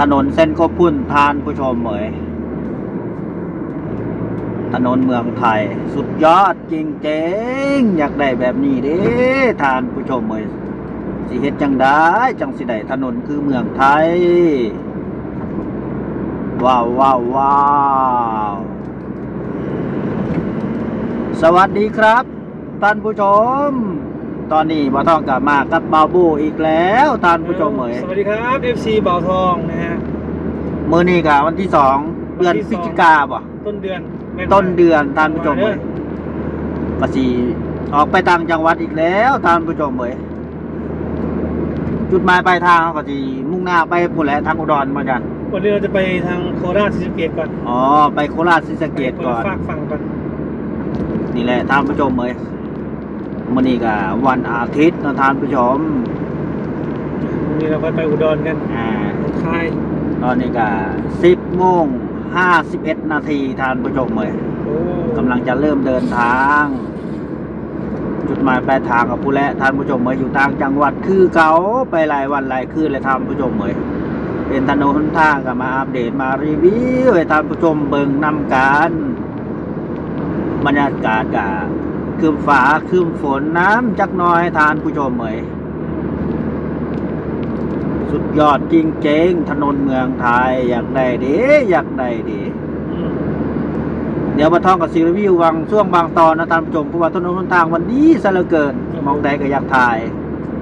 ถนนเส้นโคพุ่นทานผู้ชมเหมยถนนเมืองไทย สุดยอดจริงๆ อยากได้แบบนี้เด้ทานผู้ชมเหมยสิเฮ็ดจังได้จังสิได้ถนนคือเมืองไทย ว้าวว้าวว้าวสวัสดีครับ ท่านผู้ชม ตอนนี้บ่ต้องกลับมากับบาวบูอีกแล้วท่านผู้ชมเหมยสวัสดีครับ FC เบาทองนะฮะมือนี้กะวันที่สองเดือนวันที่พฤศสองจิกาบ่ต้นเดือนแม่ต้นเดือนท่านผู้ชมเลเลยยก็สีออกไปต่างจังหวัดอีกแล้วท่านผู้ชมเลยจุดหมายปลายทางเขาก็สีมุ่งหน้าไปพุ่นแหละทางอุดรมาจันวันนี้เราจะไปทางโคราชศรีสะเกษก่อน อ๋อ ไปโคราชศรีสะเกดก่อนไปฝากฝั่งก่อน นี่แหละท่านผู้ชมเลย มื่อนี้ก็วันอาทิตย์นะท่านผู้ชมวันนี้เราไปไปอุดรกันอ่าคายตอนนี้ก็สิบโมงห้าสิบเอ็ดนาทีท่านผู้ชมเลยโอ้กำลังจะเริ่มเดินทาง จุดหมายปลายทางกับผู้และท่านผู้ชมเมยอยู่ต่างจังหวัดคือเขาไปหลายวันหลายคืนเลยท่านผู้ชมเมยเป็นถนนหนทางก็มาอัปเดตมารีวิวให้ท่านผู้ชมเบิ่งนำกันบรรยากาศกะ คืมฟ้าคืมฝนน้ำจักหน้อยท่านผู้ชมเมยสุดยอดจริงๆถนนเมืองไทยอยากได้ดีอยากได้ดีอืมเดี๋ยวมาท่องกับซีรีวิวบางช่วงบางตอนนะท่านผู้ชมเพราะว่าถนนหนทางวันนี้ซะเหลือเกิน มองใดก็อยากถ่าย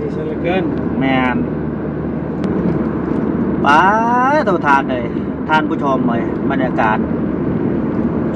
ดีเชลเกินแมนป้าโททานเลยท่านผู้ชมเลยบรรยากาศ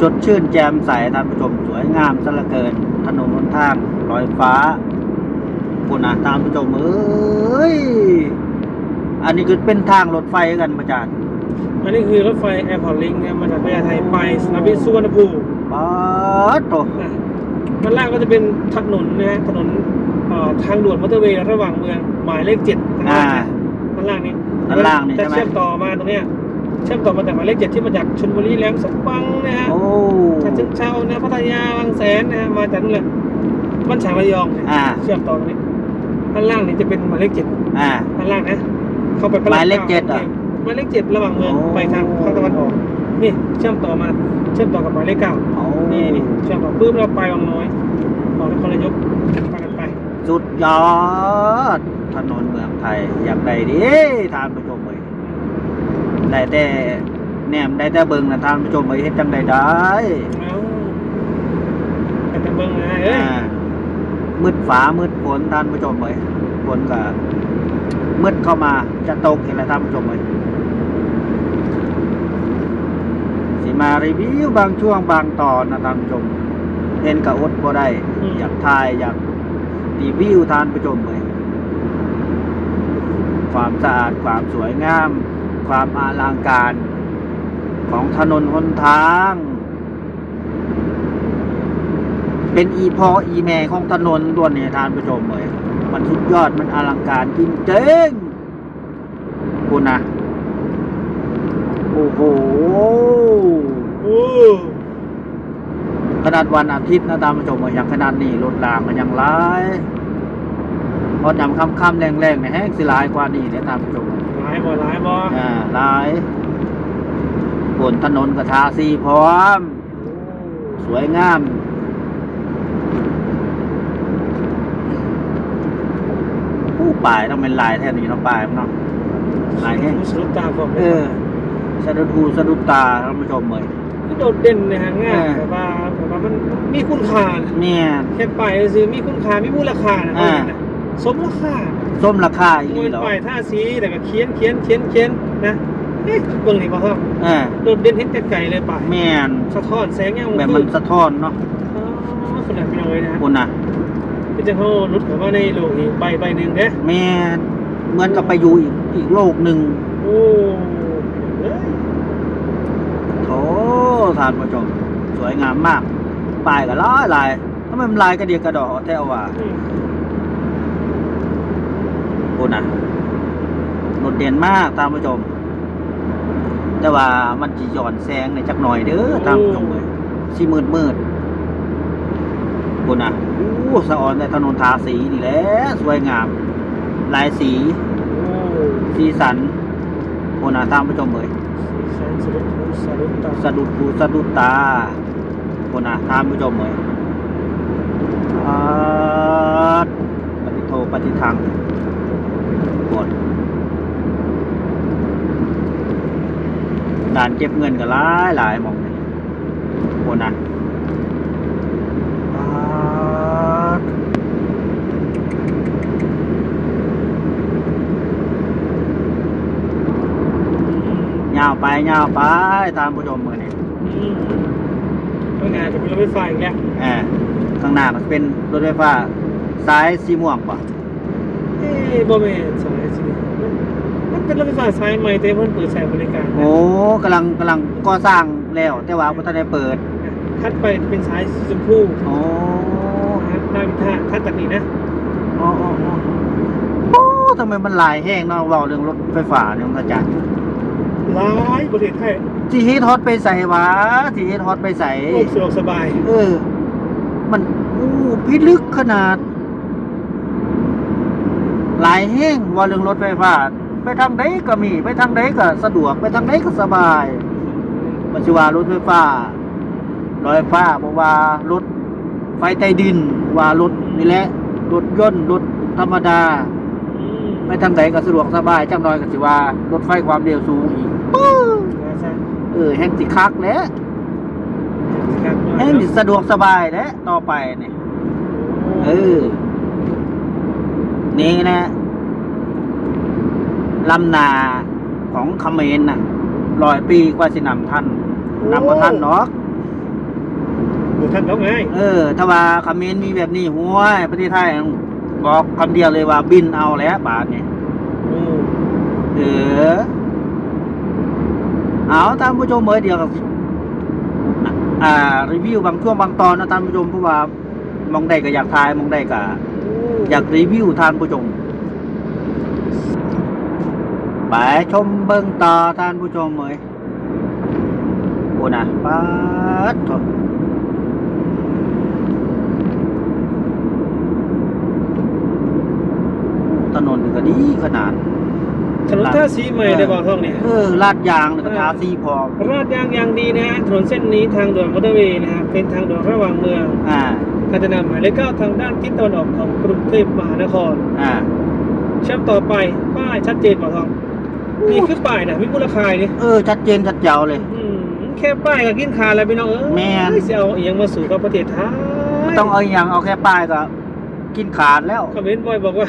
สดชื่นแจ่มใสท่านผู้ชมสวยงามซะเหลือเกิน ถนนหนทางลอยฟ้าคุณนะท่านผู้ชมเอ้ย อันนี้คือเป็นทางรถไฟกันมาจารย์อันนี้คือรถไฟแอร์พอร์ตลิงก์มาจากพญาไทไปสนามบินสุวรรณภูมิป้าดโตนะด้านล่างก็จะเป็นถนนนะฮะถนนเอ่อทางด่วนมอเตอร์เวย์ระหว่างเมืองหมายเลขเจ็ดทางอ่าล่างนะด้านล่างนี้ด้านล่างนี่จะใช่ไหม เชื่อมต่อมาตรงเนี้ย เชื่อมต่อมาจากหมายเลขเจ็ดที่มาจากชลบุรีแหลมสักปังนะฮะโอ้ฉะเชิงเทรานะพัทยาบางแสนนะฮะมาจากนู่นเลยบ้านฉางระยองเนี่ยอ่าเชื่อมต่อตรงนี้ด้านล่างนี่จะเป็นหมายเลขเจ็ดอ่า ด้านล่างนะ เข้าไปพระรหมายเลขก้เจ็ดเหรอหมายเลขเจ็ดระหว่างเมืองโอ้ ไปทางภาคตะวันออกนี่เชื่อมต่อมาเชื่อมต่อกับหมายเลขเก้าโอ้นี่นี่เชื่อมต่อปุ๊บเราไปวังน้อยออกนครนายกไปกันไป สุดยอด ถนนเมืองไทยอยากได้ดิท่านผู้ชมเลย ได้แต่แหนมได้แต่เบิ่งนะท่านผู้ชมเลยเฮ็ดจังใดได้เอาไปกันเบิ้งเลยนะเอ้ยอ่ามืดฟ้ามืดฝนท่านผู้ชมเลยฝนก็มืดเข้ามาจะตกเห็นแล้วท่านผู้ชมเลยสิมารีวิวบางช่วงบางตอนนะท่านผู้ชมเห็นกะอดบ่ได้ อยากถ่ายอยากรีวิวท่านผู้ชมเลยความสะอาดความสวยงาม ความอลังการของถนนหนทาง เป็นอีพออีแม่ของถนนตัวนี้ทานผู้ชมเลยมันสุดยอดมันอลังการจริงๆคุณนะโอ้โหขนาดวันอาทิตย์นะท่านผู้ชมว่าอย่างขนาดนี้รถรางมันยังร้ายพอยำค่ำๆแรงๆเนี่ยแห้งสิลายกว่านี้เนี่ยท่านผู้ชมายบ่หลายบ่อ่าหลายบนถนนกระทาสีพร้อม สวยงามผู้ป่ายต้องเป็นลายแท่นี้เนาะป่ายมันเนาะลายแห้งสะดุดตาผมเออสะดุดหูสะดุดตาท่านผู้ชมเลยคือโดดเด่นนะฮะง่ายเออแบบว่าแบบว่ามันมีคุณค่านะเนี่ยแค่ป้ายซื้อมีคุณค่ามีมูลค่านะอ่าเอาอย่างนั้นนะสมราคา ส้มราคาอีมนีวยเหรอป้ายท่าสีแต่ก็เขียนเขียนเขียนเขียนนะเอ๊ะเบิ่งนี่บ่ครับเออโดดเด่นเห็นแต่ไกลเลยป้ายแม่นสะท้อนแสงยังแบบมันสะท้อนเนาะอ๋อขนาดพี่น้องเลยนะฮะคุณน่ะเป็นจังเขานุดเข้ามาในโลกนี้ใบใบหนึ่งเด้แม่นเหมือนกับไปอยู่อีกอีกโลกหนึ่งโอ้เอ้ยโถท่านผู้ชมสวยงามมากป้ายก็หลายหลายทำไมมันลายกระเดียกกระดอกแท้ว่า อืมคุณน่ะโดดเด่นมากท่านผู้ชม แต่ว่ามันจะหย่อนแสงในจักหน่อยเด้อท่านผู้ชมเลยสีมืดมืดคุณน่ะอู้สะออนในถนนทาสีนี่แหละสวยงามลายสีโอ้สีสันโอ้นะท่านผู้ชมเอ้ยแสนสะดุดหูสะดุดตาสะดุดหูสะดุดตาโอ้นะท่านผู้ชมเอ้ยอาดปฏิโทปฏิทังหมด ด่านเก็บเงินก็หลายหลายหมองนี่โอ้นะอาดยาวไปยาวไปตามผู้ชมมือนี่อืมข้างหน้าจะเป็นรถไฟฟ้าอีกแล้วแอบข้างหน้ามันเป็นรถไฟฟ้าสายสีม่วงป่ะเอ้บ่แม่นสายสิมัน มันเป็นรถไฟฟ้าสายใหม่แต่เพิ่นเปิดใช้บริการนะโอ้กำลังกำลังก่อสร้างแล้ว แต่ว่าบ่ทันได้เปิดถัดไปเป็นสายสีชมพูโอ้นะนาวินท่าถัดจากนี้นะโอ้โอ้โอ้โอ้ทำไมมันหลายแห้งเนาะเว้าเรื่องรถไฟฟ้าเนี่ยมันอาจารย์หลายประเทศไทยที่เฮ็ดฮอตไปใส่วะที่เฮ็ดฮอตไปใส่ โลกสะดวกสบายเออ มันอู้พิลึกขนาด หลายแห้งว่าเรื่องรถไฟฟ้า ไปทางใดก็มี ไปทางใดก็สะดวกไปทางใดก็สบายปัจจุบันรถไฟฟ้ารถไฟฟ้าบอกว่ารถไฟใต้ดิน ว่ารถนี่แหละรถยนต์รถธรรมดาไปทางใดก็สะดวกสบายจังน้อยก็สิว่ารถไฟความเร็วสูงอีกเออแห่งสิคักแล้วแห่งสิสะดวกสบายแล้วต่อไปเนี่ยเออนี่นะ ลำนาของเขมรน่ะร้อยปีกว่าสินำท่านนำว่าท่านเนาะดูท่านแล้วไงเออ ถ้าว่าเขมรมีแบบนี้ห้วยประเทศไทยบอกคำเดียวเลยว่าบินเอาแล้วบาทเนี่ยโอ้เออเอาท่านผู้ชมเมื่อเดียวกับอ่า รีวิวบางช่วงบางตอนนะท่านผู้ชมเพราะว่ามองได้ก็อยากทายมองได้ก็อยากรีวิวท่านผู้ชม ไปชมเบิ้งต่อท่านผู้ชมเอ้ยโอ้นะปัดโถถนนนี่ก็ดีขนาดถนนท่าสีใหม่ได้บอกท่องเนี่ยเออลาดยางนี่ก็ทาสีพร้อมราดยางยางดีนะฮะถนนเส้นนี้ทางด่วนมอเตอร์เวย์นะฮะเป็นทางด่วนระหว่างเมืองอ่ากาญจนาหมายเลขเก้าทางด้านทิศตะวันออกของกรุงเทพมหานครอ่าเชื่อมต่อไปป้ายชัดเจนบอกท่อง นี่คือป้ายนะมีมูลค่านี่เออ ชัดเจนชัดเจ๋วเลย อืมแค่ป้ายก็กินขาดแล้วพี่น้องเอ้ยแม่น สิเอาอหยังมาสู่กับประเทศไทยไม่ต้องเอาอหย่างเอาแค่ป้ายก็กินขาดแล้วเขมรบอยบอกว่า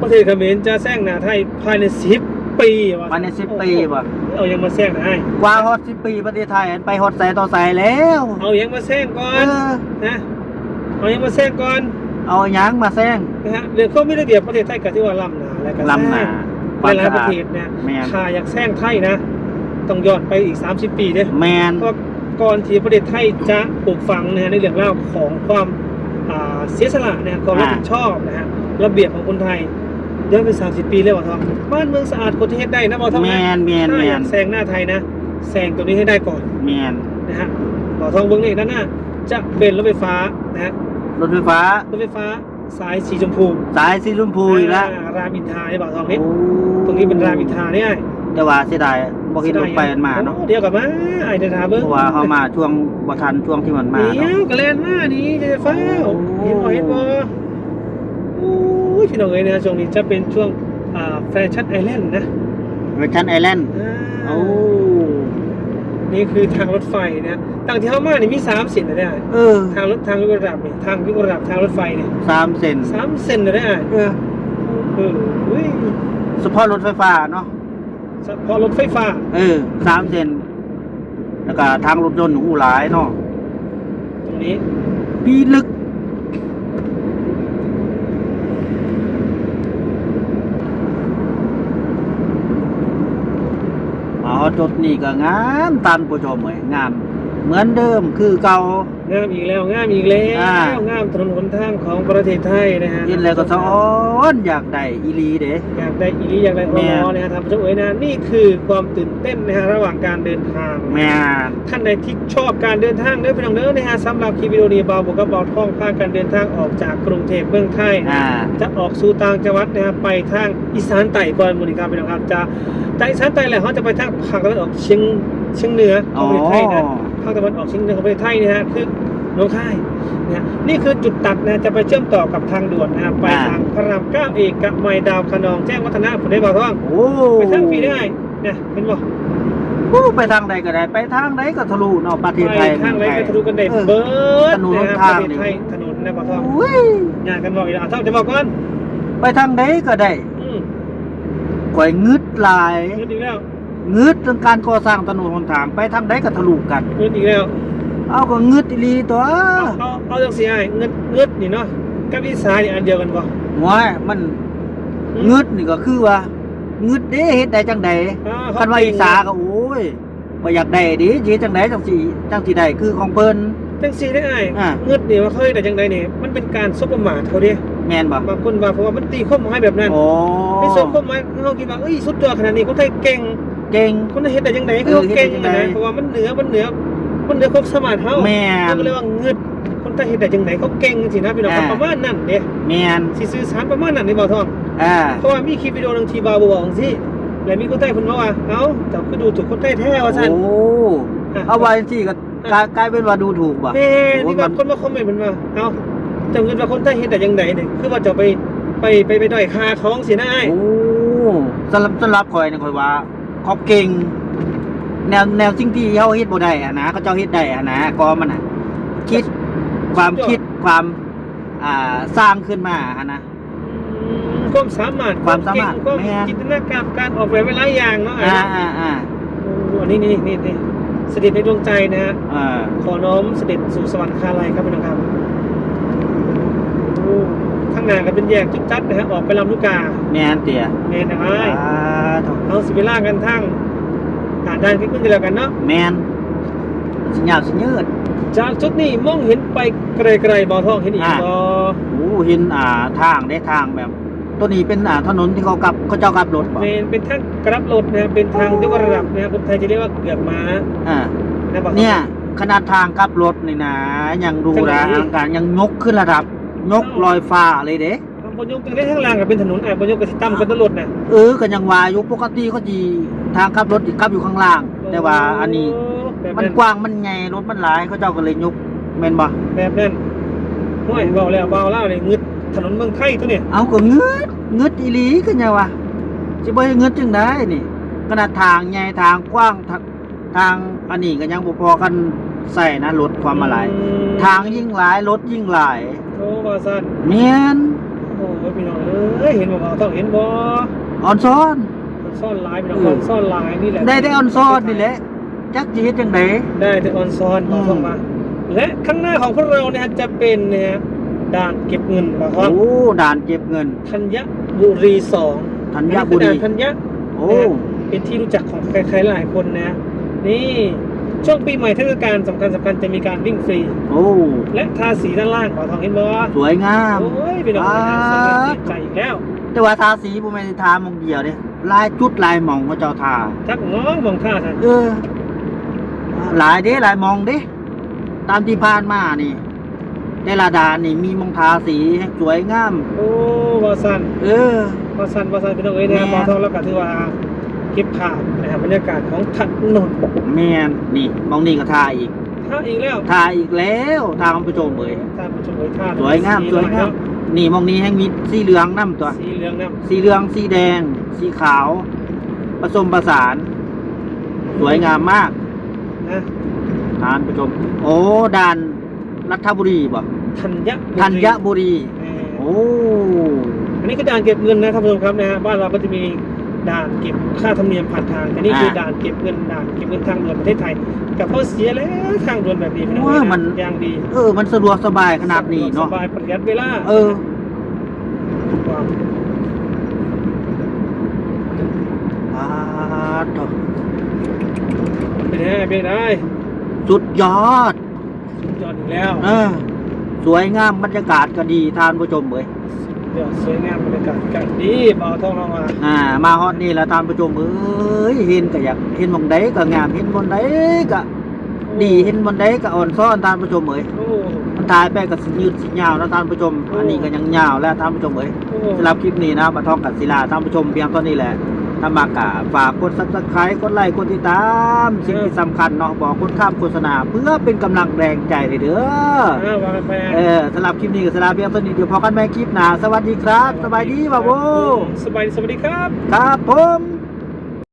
ประเทศเขมรจะแซงหนาไทยภายในสิบปีว่ะภายใน10ปีว่ะเอาอยังมาแซงหนาไอ้กว่าฮอตสิปีประเทศไทยอันไปฮอตใส่ต่อใส่แล้วเอาอยังมาแซงก่อเอนอนะเอาอยังมาแซงก่อนเอาหยังมาแซง นะฮะเรื่องเขาไม่ได้เบียบประเทศไทยกับที่ว่าล้ำหนาอะไรกันลำหนา หลายๆประเทศเนี่ยแมนถ้าอยากแซงไทยนะ ต้องย้อนไปอีก 30 ปีเด้แมน เพราะก่อนที่ประเทศไทยจะปลูกฝังนะฮะในเรื่องเล่าวของความอ่าเสียสละนะฮะความรับผิดชอบนะฮะระเบียบของคนไทยย้อนไป 30 ปีแล้ววะทองบ้านเมืองสะอาดคนที่เฮ็ดได้นะบอทองแมนะนแมนถ้าแมอยาน กแซงหน้าไทยนะแซงตัวนี้ให้ได้ก่อนแมนนะฮะบอทองเบื้องนี้ด้านหน้าจะเป็นรถไฟฟ้านะฮะรถไฟฟ้ารถไฟฟ้า สายสีชมพูสายสีชมพูอีกแล้วอ่ารามอินทราเนี่ยบ่าวทองนี่โอ้ตรงนี้เป็นรามอินทราเนี่ยแต่ว่าเสียดายบ่เห็นรถไฟมันมาเนาะโอ้เดี๋ยวกลับมาไอ้เดทาเบิ้งเพราะว่าเขามาช่วงบ่ทันช่วงที่มันมาเดี๋ยเนาะวกระเลนมานี่จะฟ้าวโอ้เห็นบ่เห็นบ่โอ้ยพี่น้องเอ้ยนะช่วงนี้จะเป็นช่วงอ่าแฟชั่นไอแลนด์นะเวอร์ชันไอแลนด์อ่าโอ้ นี่คือทางรถไฟนะต่างที่เข้ามานี่มีสามเส้นนะเนี่ยเออทางรถทางยกระดับเนี่ยทางยกระดับทางรถไฟเนี่ยสามเซนสามเส้นนะเนี่ยเออเออเฮ้ยเฉพาะรถไฟฟ้าเนาะเฉพาะรถไฟฟ้า เออสามเซนแล้วก็ทางรถยนต์หูหลายเนาะตรงนี้ ปีลึก อ๋อจุดนี้ก็งามตันผู้ชมเลยงาม เหมือนเดิมคือเก่า งามอีกแล้วงามอีกแล้วอ่า งามถนนหนทางของประเทศไทยนะฮะยินแล้วก็สะอ้อนอยากได้อีหลีเด้ อยากได้อีหลีอยากได้อแม่ อนะฮะท่านผู้ชมเอ๋ยนะนี่คือความตื่นเต้นนะฮะระหว่างการเดินทาง แม่น ท่านใดที่ชอบการเดินทางเด้อพี่น้องเด้อนะฮะสำหรับคลิปวิดีโอนี้เบาบุกกระเบาท่องพาการเดินทางออกจากกรุงเทพเมืองไทยนะอ่า จะออกสู่ต่างจังหวัดนะครับไปทางอีสานใต้ก่อนหมดครับพี่น้องครับจะจากอีสานใต้แหละเขาจะไปทางภาคตะวันออกเฉียงเฉียงเหนือขอ๋อองประเทศไทยนะ ภาคตะวันออกเฉียงเหนือของประเทศไทยนะฮะคือหนองคายนะฮะนี่คือจุดตัดนะจะไปเชื่อมต่อกับทางด่วนนะครับไปทางพระรามเก้าเอกกับไมดาวคะนองแจ้งวัฒนะผมได้บอกท่องโอ้ไปทางฟรีได้นะเป็นบอกโอ้ไปทางใดก็ได้ ไปทางใดก็ทะลุเนาะประเทศไปไทยทางไรไปทะลุกันได้ออเบิร์ดถนนนะทางประเทศนี่ไทยถนนนะบอกท่องอุ้ยงานกันบอกอีกแล้วอะท่องจะบอกก่อนไปทางใดก็ได้อืมข่อยงึดหลายเงินอีกแล้ว งึดเรื่องการก่อสร้างถนนหนทางไปทางใดก็ทะลุกัน เงินอีกแล้วเอาก็งึดอีหลีตัวเอาเอาเอาจังสีไอ้เงินเงินนี่เนาะกับอีสานนี่อันเดียวกันบ่หัวมันงึดนี่ก็คือว่างึดเด้เฮ็ดได้จังใดอ่าคันว่าอีสาก็โอ้ยบ่อยากได้ดิสิเฮ็ดจังไดจังสิจังสิได้คือของเพิ่น จังสีได้ไอ้อ่า เงินนี่ว่าเขาเฮ็ดได้จังไดนี่มันเป็นการสบประมาทเขาเด้แม่นบ่บางคนว่าเพราะว่ามันตีความหมายแบบนั้นโอ้ไม่สบความหมายเขาคิดว่าเอ้ยสุดยอดขนาดนี้คนไทยเก่ง เก่งคนไทยเฮ็ดได้จังไดเอคืออเขาเก่งเฮ็ดจัได้งจังไดใดเพราะว่ามันเหนือมันเหนือมันเหนือความสามารถเฮาแม่นเขาก็เลยว่าเงินคนไทยเฮ็ดได้จังไดเขาเก่งสินะพี่น้องครับอ่าประมาณนั้นเด้แม่นสิสื่อสารประมาณนั้นนี่บ่ทองอ่าเพราะว่ามีคลิปวิดีโอหนึงที่บาวบอกสิแล้วมีคนไทยเพิ่นบอกว่าเอ้าเจ้าคือดูถูกคนไทยแท้ว่าซั่นโอ้เอาไว้สิก็กลายกลายเป็นว่าดูถูกบ่แม่นี่โอ้บางคนมาคอมเมนต์มันว่าเอ้าเจ้าเงินว่าคนไทยเฮ็ดได้จังไดเนี่ยคือว่าเจะไปไปไปไปด้อยค่าของสินะอ้ายโอ้สำหรับสำหรับข่อยนี่ข่อยว่า เขาเก่ง แนวแนวสิ่งที่เขาเฮ็ดบ่ได้อะนะเขาเจ้าเฮ็ดได้อะนะก็มันน่ะ คิดความคิดความ อ่าสร้างขึ้นมาอะนะอืมความสามารถความสามารถเก่งความแม่นนจินตนาการการออกแบบหลายอย่างเนาะไอ้อ่าเนาะอ่าอ่าโอ้อันนี้นี่นี่นี่เสด็จในดวงใจนะฮะอ่าขอน้อมเสด็จสู่สวรรคาลัยครับพี่น้องครับโอ้ข้างหน้าก็เป็นแยกจุดจัดนะฮะ ออกไปลำลูกกาแม่นเตี่ยแม่นนะไอ้ายอ่า ถูกเอาสิเวลากันทั้งอ่านด้านคลิปนึงกันแล้วกันเนาะแม่นสิยาวสิยืดจากจุดนี้มองเห็นไปไกลๆบ่อทองเห็นอีกอ่าบ่โอ้เห็นอ่าทางได้ทางแบบ ตัวนี้เป็นอ่าถนนที่เขากลับเขาเจ้ากลับรถบ่เป็นเป็นทางกรับรถนะครับเป็นทางยกระดับนะครับคนไทยจะเรียกว่าเกือกม้าอ่านะบ่อทองเนี่ยขนาดทางกลับรถนี่นะยังดูจังไหนนะอลังการยังยกขึ้นระดับยกลอยฟ้าเลยเด้ทาง บนยกตึงได้ข้างล่างก็เป็นถนนอะบนยกก็สิต่ำกว่าถนนน่ะเออก็ยังว่าอยู่ปกติเขาจีทางกลับรถอีกกลับอยู่ข้างล่าง แต่ว่าอันนี้โแบบมันกว้างมันใหญ่รถมันหลายเขาเจ้าก็เลยยกแม่นบ่แบบนั้นห้วยเบาแล้วเบาแล้วนี่งึดถนนเมืองไทยตัวเนี่ยเอาก็งึดงึดอีหลีก็ยังว่าสิบ่ให้งึดจังไดนี่ขนาดทางใหญ่ทางกว้างทางทางอันนี้ก็ยังบ่พอกันใส่นะรถความมาหลายอืมทางยิ่งหลายรถยิ่งหลายโอ้ว่าซั่นแม่นโอ้ย พี่น้องเอ้ยเห็นบ่บ่าวต้องเห็นบ่อ่อนซ้อน ซ่อนหลายพี่น้องเออออนซ่อนหลายนี่แหละได้แต่อ่อนซ้อนนี่แหละจักสิเฮ็ดจังได ได้แต่ออนซ่อนบ่าวต้องมา และข้างหน้าของพวกเราเนี่ยจะเป็นนะฮะด่านเก็บเงินบ่าวโอ้ต้องด่านเก็บเงินธัญบุรีสองธัญบุรีอันนี้คือด่านธัญญะโอ้ เป็นที่รู้จักของใครๆหลายคนนะ นี่ ช่วงปีใหม่เทศกาลสำคัญสำคัญจะมีการวิ่งฟรี โอ้และทาสีด้านล่างขอทองเห็นบ่สวยงาม โอ้ยพี่น้องนะฮะสวยงามติดใจอีกแล้ว แต่ว่าทาสีบ่แม่นสิทาหมองเดียวเด้ลายจุดลายหมองเขาเจ้าทาจักน้องมองท่าท่านเออหลายเด้หลายหมองเด้ตามที่ผ่านมานี่แต่ละด่านนี่มีหมองทาสีให้สวยงาม โอ้วาซันเออวาซันวาซันพี่น้องเอ้ยนะแม่บอทองแล้วก็ถือว่า เก็บภาพนะครับบรรยากาศของถนนแม่นนี่หมองนี่ก็ทาอีกท่าอีกแล้วทาอีกแล้วทางผู้ชมเอ้ยท่านผู้ชมเอ้ยท่าสวยงามสวยงามนี่หมองนี้ให้มีสีเหลืองนํตัวสีเหลืองน้สีเหลืองสีแดง สีขาว ผสมผสานำสวยงามมากนะท่านผู้ชม โอ้ด่านรัฐบุรีบ่ธัญธัญบุรีเออโอ้ อันนี้คือด่านเก็บเงินนะท่านผู้ชมครับนะฮะบ้านเราก็จะมี ด่านเก็บค่าธรรมเนียมผ่านทาง แต่นี่คือด่านเก็บเงินด่านเก็บเงินทางด่วนประเทศไทยกับเขาเสียแล้วทางด่วนแบบนี้พี่น้องเอ้ยนะอย่างดี เออ มันสะดวกสบายขนาดนี้เนาะสบายประหยัดเวลาเออว้าวอ่าดอกเป็นไงเป็นไงฝสุดยอด สุดยอดอีกแล้ว เออ สวยงามบรรยากาศก็ดีท่านผู้ชมเอ้ยสุด ยอดสวยงามบรรยากาศกันดีเบาทองเรามาอ่า มาฮอดนี่แล้วท่านผู้ชมเอ้ยเห็นก็อยากเห็นหมองใดก็งามเห็นบนใดก็ดีเห็นบนใดก็อ่อนซ้อนท่านผู้ชมเอ้ยโอ้มันตายไปก็สิยืดสิยาวนะท่านผู้ชม อันนี้ก็ยังยาวแล้วท่านผู้ชมเอ้ยโอ้สำหรับคลิปนี้นะมาท่องกับศิลาท่านผู้ชมเพียงเท่านี้แหละ ถ้ามากะฝากกดซับสไครต์กดไลค์กดติดตามสิ่งที่สำคัญเนาะบอกกดข้ามโฆษณาเพื่อเป็นกำลังแรงใจเลยเด้ออ่าว่ากันไปนะเออสำหรับคลิปนี้ก็สลาเพียงเท่านี้เดี๋ยวพอกันใหม่คลิปหน้าสวัสดีครับ สบายดีบ่าวโบสบายดีสวัสดีครับ ครับผม